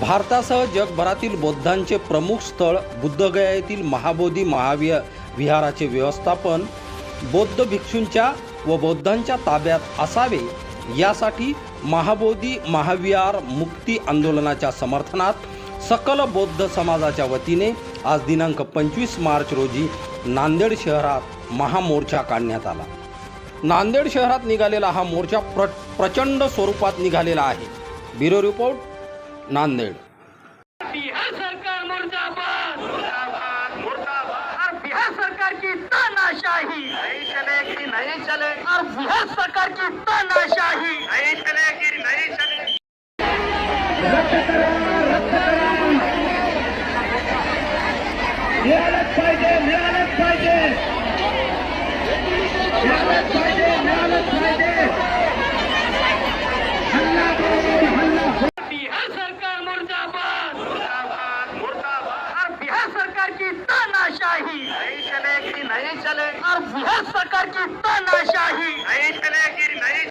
भारतासह जगभरातील बौद्धांचे प्रमुख स्थळ बुद्धगया येथील महाबोधी महावीर विहाराचे व्यवस्थापन बौद्ध भिक्षूंच्या व बौद्धांच्या ताब्यात असावे यासाठी महाबोधी महाविहार मुक्ती आंदोलनाच्या समर्थनात सकल बौद्ध समाजाच्या वतीने आज दिनांक पंचवीस मार्च रोजी नांदेड शहरात महामोर्चा काढण्यात आला. नांदेड शहरात निघालेला हा मोर्चा प्र प्रचंड स्वरूपात निघालेला आहे. Bureau report Nanded. बिहार सरकार मुर्दाबाद. मुर्दाबाद बिहार सरकार की तानाशाही. नहीं चलेगी नहीं चले और बिहार सरकार की तानाशाही. नहीं चलेगी नहीं चलेगी. मिळालंच पाहिजे मिळालंच पाहिजे नहीं नहीं चले कि नहीं चले। और बिहार सरकार की तानाशाही।